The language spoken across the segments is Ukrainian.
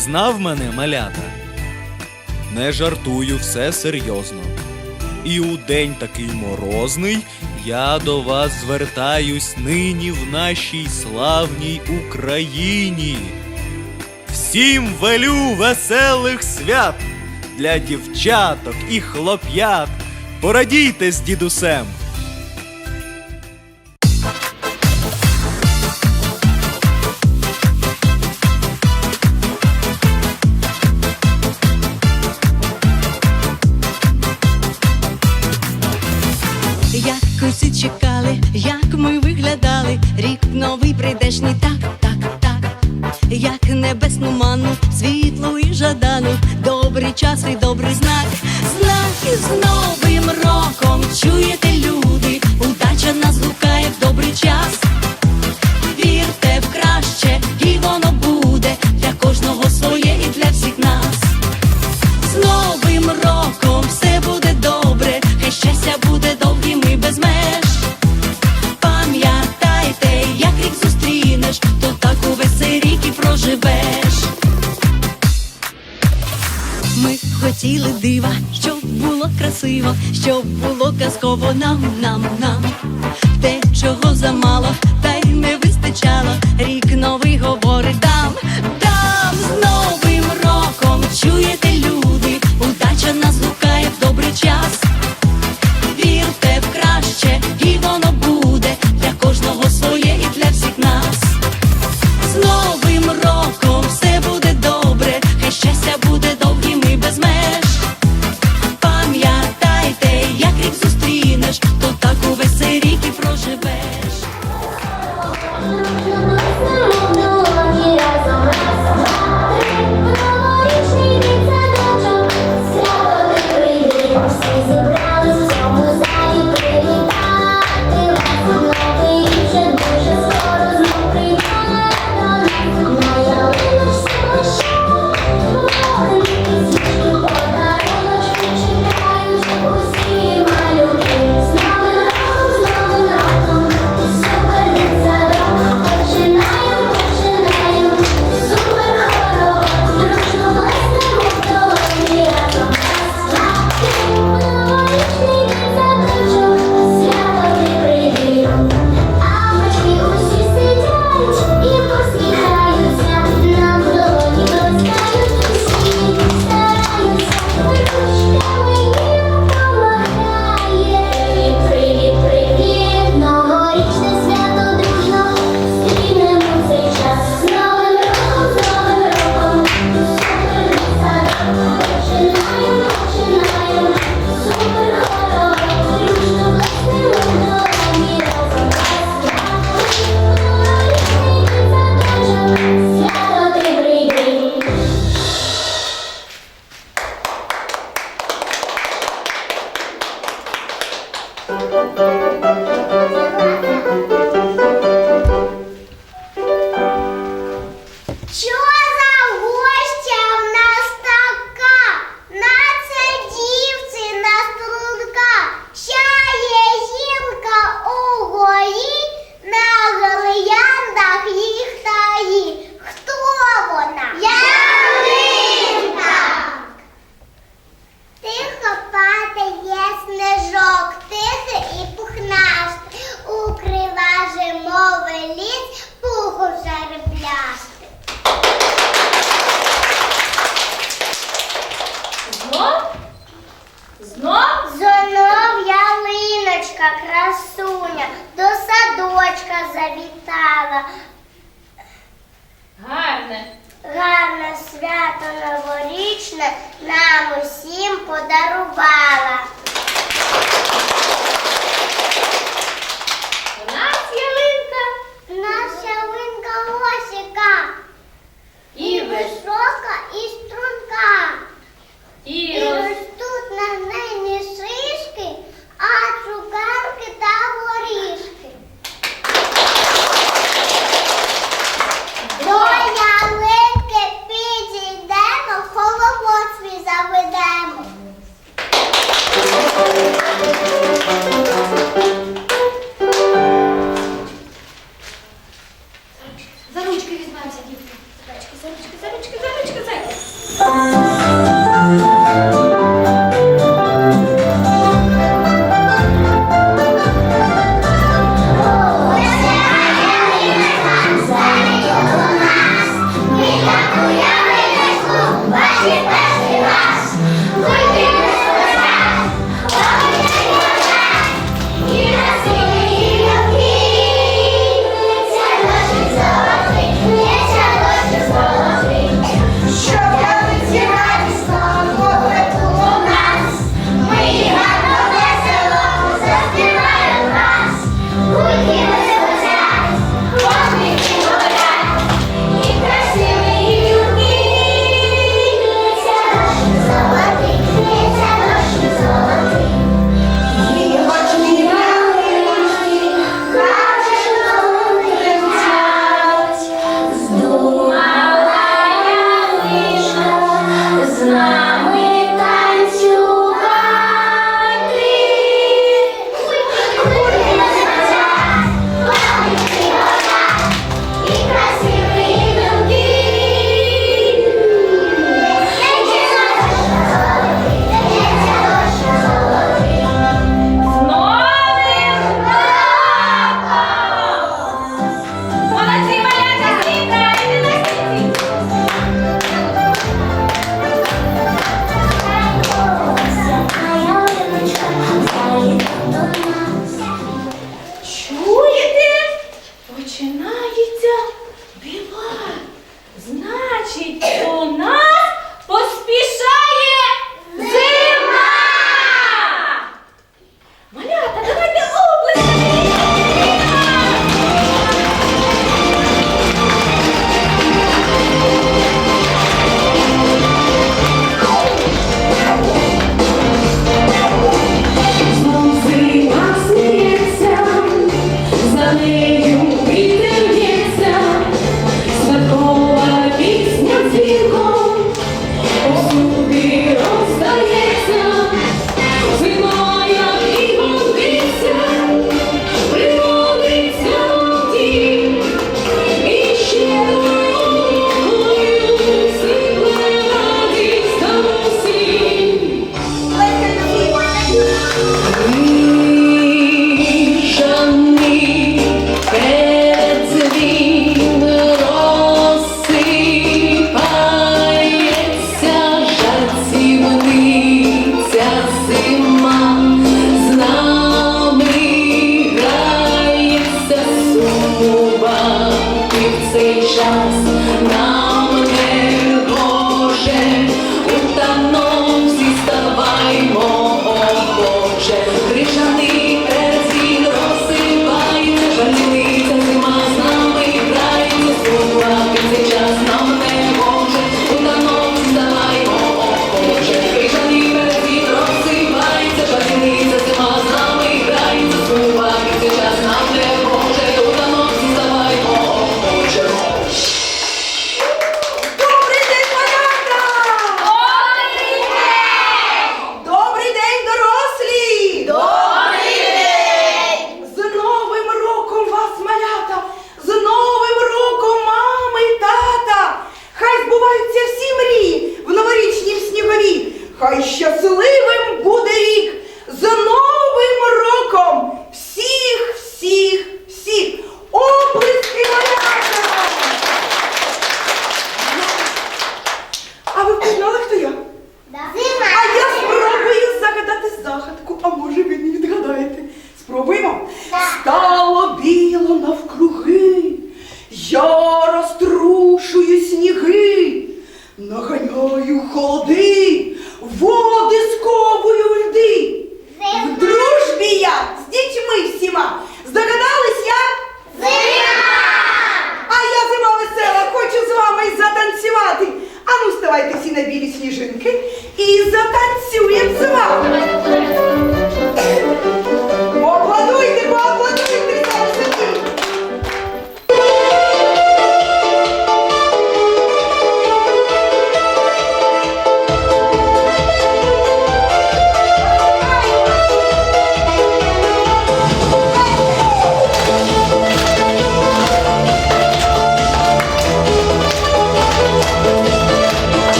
Впізнав мене малята? Не жартую, все серйозно. І у день такий морозний я до вас звертаюсь нині в нашій славній Україні. Всім велю веселих свят для дівчаток і хлоп'ят. Порадійте з дідусем! Теж ні так, так, так, як небесну ману, світлу і жадану, добрий час і добрий знак, знак із новим роком чуєте. хотіли дива, щоб було красиво, щоб було казково нам, нам, нам. Те, чого замало, та й не вистачало. вічне нам усім подарувала. Наша ялинка осіка, і і струнка. І, на неї.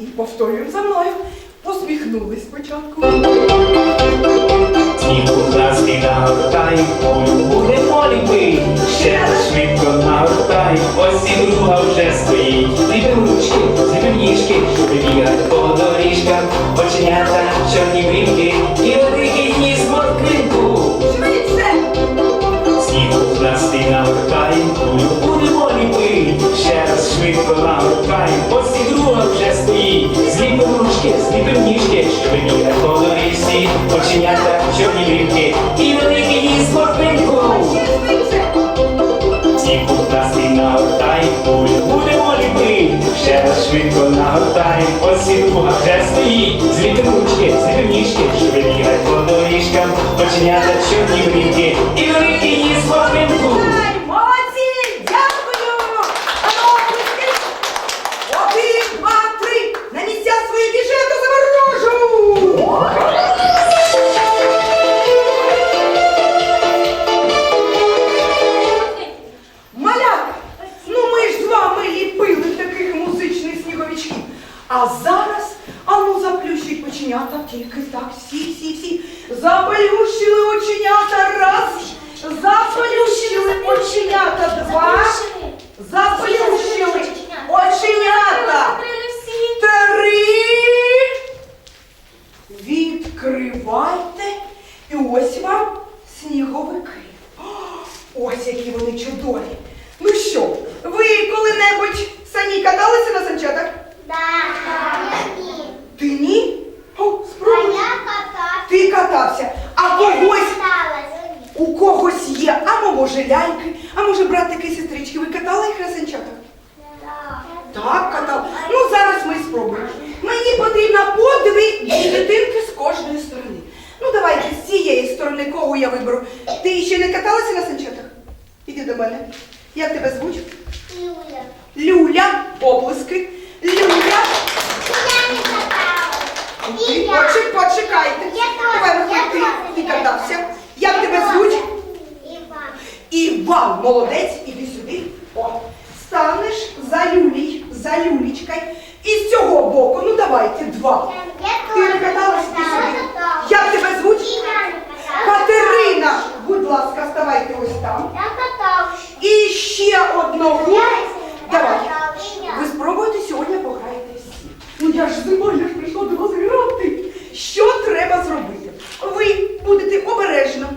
І повторюємо за мною. Посміхнулись спочатку. Красний нагортай, кулю будемо ліпи, ще швидко нагортай, ось і друга вже стоїть. Зліпим ручки, зліпим ніжки, бігати по доріжкам, оченята, чорні брівки і великий ніс морквинку. Снігу красний нагортай, кулю будемо ліпи, ще раз швидко нагортай, ось і друга вже стоїть. Зліпим ручки, зліпим ніжки, щоб бігати по доріжці, оченята, чорні брівки і великий. Ще швидше! Снігу красний нагортай, кулю будемо ліпи, ще раз швидко нагортай, ось і друга вже стоїть, зліпим ручки, зліпим ніжки, доріжкам, оченята чорні и і великий не морквинку. Ай, Молодці! Почек- почекайте. Давай, виходь, ти, ти катався. Як тебе звуть? Іван. Молодець, іди сюди. О, станеш за люлій, за люлічкою. І з цього боку, ну давайте, два. Ти не каталась ти сюди? Як тебе звуть? Катерина, будь ласка, ставайте ось там. Я катався. І ще одного. Давай. Ви спробуйте сьогодні пограєте всі. Ну я ж зима, я ж прийшла до вас грати. Що треба зробити? Ви будете обережно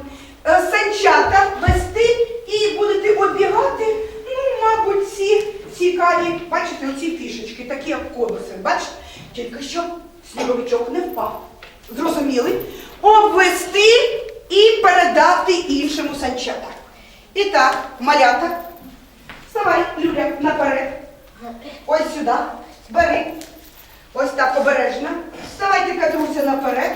е, санчата вести і будете оббігати, ну, мабуть, ці цікаві, бачите, оці фішечки, такі як конуси. Бачите? Тільки щоб сніговичок не впав. Зрозуміли? Обвести і передати іншому санчата. І так, малята, Вставай, Люля, наперед. Ось сюди. Бери. Ось так обережно. Вставайте, Катруся, наперед.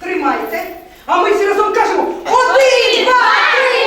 Тримайте. А ми всі разом кажемо один, два, три,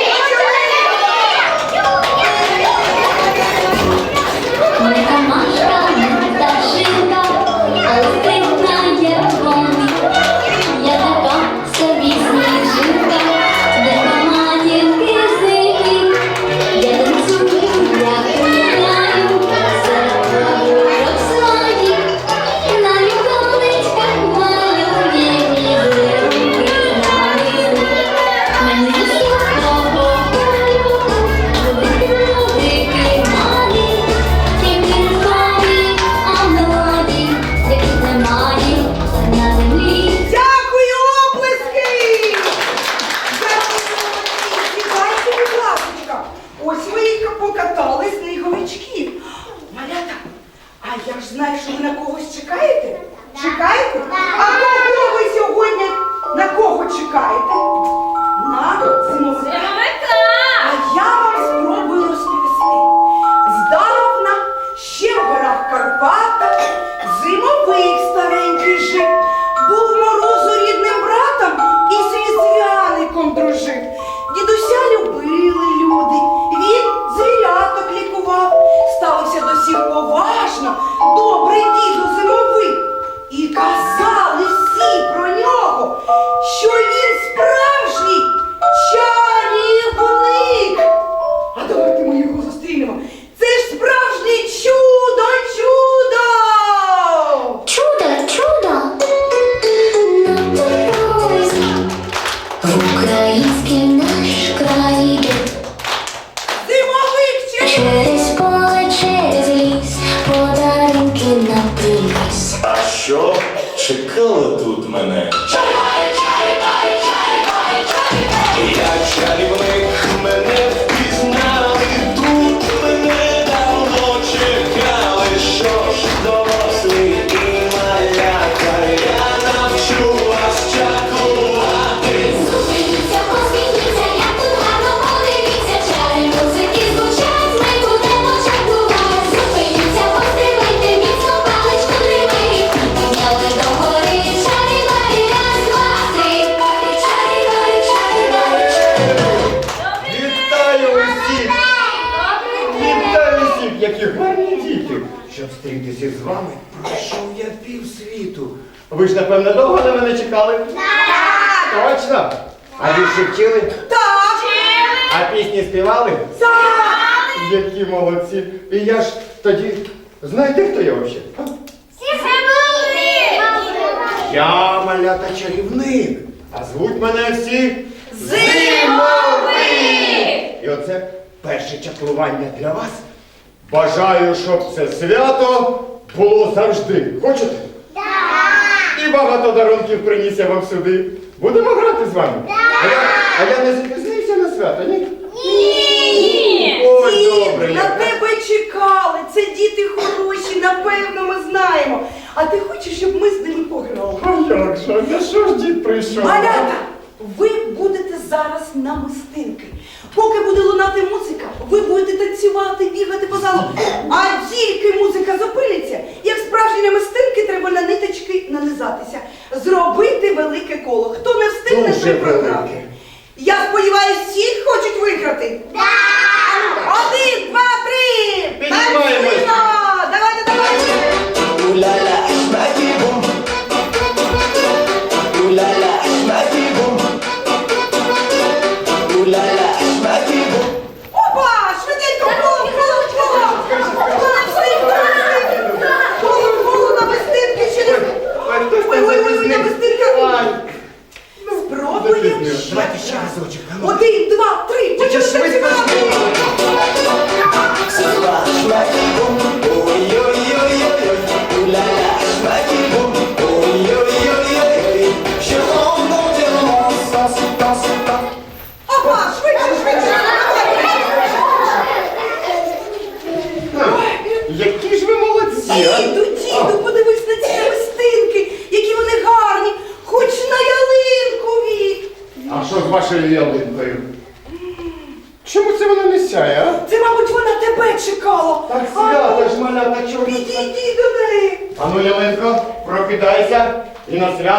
Ви ж, напевно, довго на мене чекали? Так! Точно? А вірші вчили? Так! А пісні співали? Так! Які молодці! І я ж тоді. Знаєте, хто я взагалі? Я малята чарівник, а звуть мене всі Зимовий! І оце перше чаклування для вас. Бажаю, щоб це свято було завжди. Хочете? І багато дарунків приніс я вам сюди. Будемо грати з вами? А я, а я не запізнився на свято, ні? Ні! Ой, добре. на я- тебе чекали. Це діти хороші, напевно, ми знаємо. А ти хочеш, щоб ми з ними пограли? А як же? На що ж дід прийшов? Малята, ви будете зараз на мистинки. Поки буде лунати музика, ви будете танцювати, бігати по залу. А тільки музика зупиниться, як справжні мистинки треба на ниточки нанизатися. Зробити велике коло. Хто не встигне, той програв. Я сподіваюся, всі хочуть виграти. Один, два, три! Піднімаємось.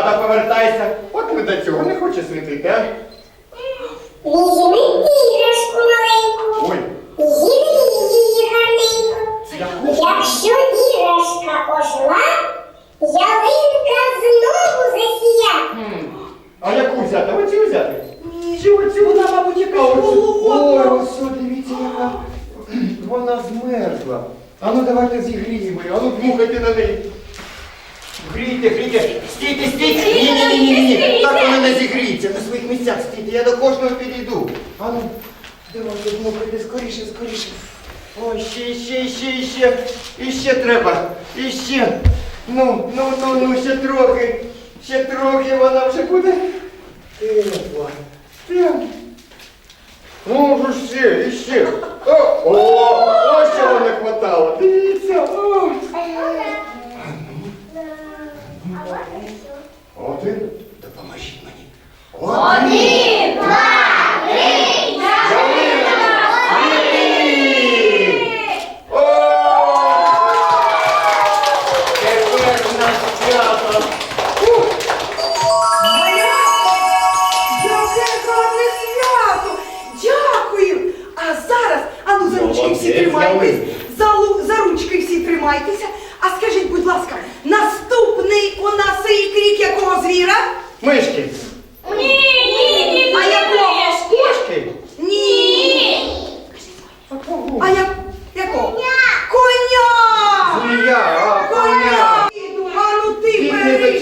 На повертайся. От ми до цього не хоче світити, а? Візьми іграшку маленьку, Ой, зібри її гарненько. Якщо іграшка ожила, ялинка знову засія. а яку взяти? Оцю взяти? Ні, ж оцю вона, мабуть, А якась оцю- Ой, холодна. ось о, дивіться, яка. Вона змерзла. А ну давайте зігріємо її, а ну дмухайте на неї. Грійте, грійте, стійте, стійте! Ні, ні, ні, ні, ні, так вона не зігріється, на своїх місцях стійте, я до кожного підійду. А ну, давайте дмухайте, скоріше, скоріше. Ой, ще, ще, ще, ще, Іще ще треба, Іще. ще. Ну, ну, ну, ну, ще трохи, ще трохи вона вже буде. Тепла, тепла. Ну, вже ще, іще. ще. О, о, коня, а коня. Іду, а ну ти бери.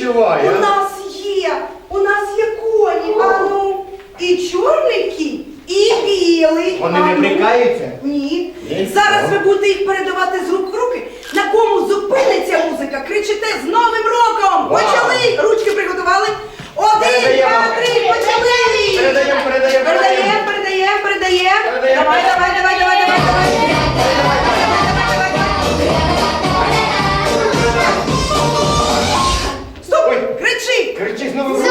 У нас є, у нас є коні, а ну. І чорний кінь, і білий. Вони а не ну. Ні. Ні. Зараз ви будете їх передавати з рук в руки. На кому зупиниться музика, кричите з Новим роком! Вау. Почали! Ручки приготували. Один, два, три, почали! Передаємо, передаємо, передаємо. Передаємо, передаємо, передаємо. Передаємо. Давай, давай, давай, давай, давай, давай. Кричи ну, знову.